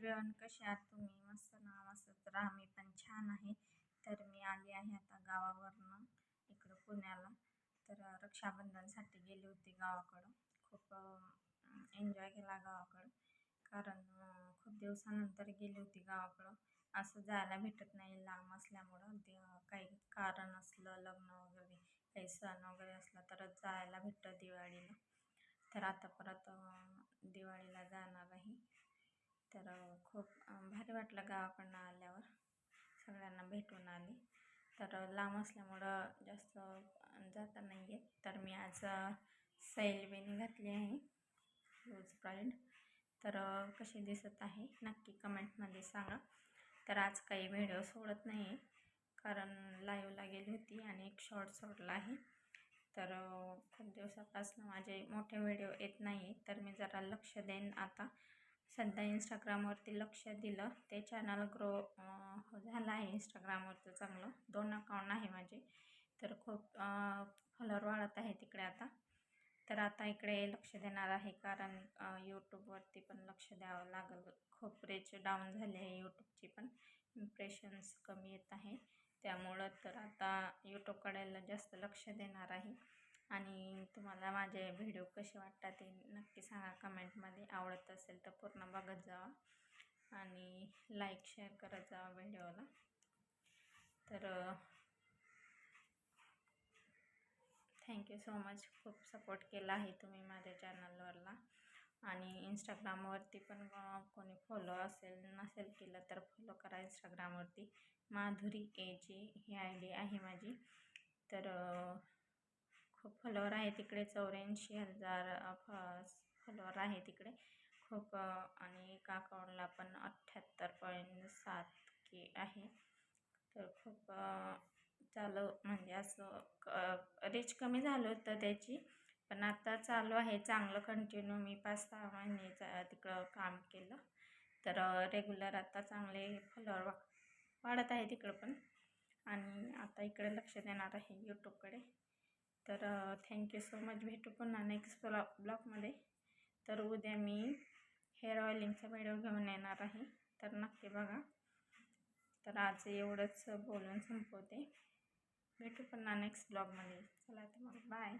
Everyone कसे आहात तुम्ही मस्त ना मस्त तर आम्ही पण छान आहे. तर मी आली आहे आता गावावरनं इकडं पुण्याला. तर रक्षाबंधनसाठी गेली होती गावाकडं. खूप एन्जॉय केला गावाकडं. कारण खूप दिवसानंतर गेली होती गावाकडं. असं जायला भेटत नाही लांब असल्यामुळं. ते काही कारण असलं लग्न वगैरे काही सण वगैरे असला तरच जायला भेटतं दिवाळीला. तर आता परत दिवाळीला जाणार आहे. तर खूप भारी वाटलं गावाकडनं आल्यावर. सगळ्यांना भेटून आली. तर लांब असल्यामुळं जास्त जाता नाही येत. तर मी आज सैल बेनी घातली आहे. रोज प्राईड तर कशी दिसत आहे? नक्की कमेंटमध्ये सांगा. तर आज काही व्हिडिओ सोडत नाही आहे. कारण लाईव्हला गेली होती आणि एक शॉर्ट सोडला आहे. तर खूप दिवसापासून माझे मोठे व्हिडिओ येत नाही तर मी जरा लक्ष देईन आता. सध्या इंस्टाग्रामवरती लक्ष दिलं. ते चॅनल ग्रो झालं आहे इंस्टाग्रामवरचं चांगलं. दोन अकाउंट आहे माझे. तर खूप फॉलोअर वाढत आहे तिकडे आता. तर आता इकडे लक्ष देणार आहे कारण यूट्यूबवरती पण लक्ष द्यावं लागेल. खूप रेच डाऊन झाले आहे यूट्यूबची पण. इम्प्रेशन्स कमी येत आहे. त्यामुळं तर आता यूट्यूबकडे जास्त लक्ष देणार आहे. आणि तुम्हाला माझे व्हिडिओ कसे वाटतात ते नक्की सांगा. कमेंटमध्ये आवडत असेल तर पूर्ण बघत जावा. आणि लाईक शेअर करत जावा व्हिडिओला तर थँक्यू सो मच खूप सपोर्ट केला आहे तुम्ही माझ्या चॅनलवरला आणि इंस्टाग्रामवरती पण कोणी फॉलो असेल नसेल केलं तर फॉलो करा इंस्टाग्रामवरती माधुरी ए जी ही आय डी आहे माझी. तर खूप फॉलोअर आहे तिकडे चौऱ्याऐंशी हजार फ फॉलोअर आहे तिकडे. खूप आणि एका अकाउंटला पण अठ्ठ्याहत्तर पॉईंट सात के आहे. तर खूप चालू म्हणजे असं क रिच कमी झालं होतं त्याची. पण आता चालू आहे चांगलं कंटिन्यू मी पाच सहा महिने तिकडं काम केलं. तर रेग्युलर आता चांगले फॉलोअर वा वाढत आहे तिकडं पण. आणि आता इकडे लक्ष देणार आहे यूट्यूबकडे तर थँक्यू सो मच भेटू पुन्हा नेक्स्ट ब्लॉ ब्लॉगमध्ये तर उद्या मी हेअर ऑइलिंगचा व्हिडिओ घेऊन येणार आहे. तर नक्की बघा. तर आज एवढंच बोलून संपवते. भेटू पुन्हा नेक्स्ट ब्लॉगमध्ये चला तर मग बाय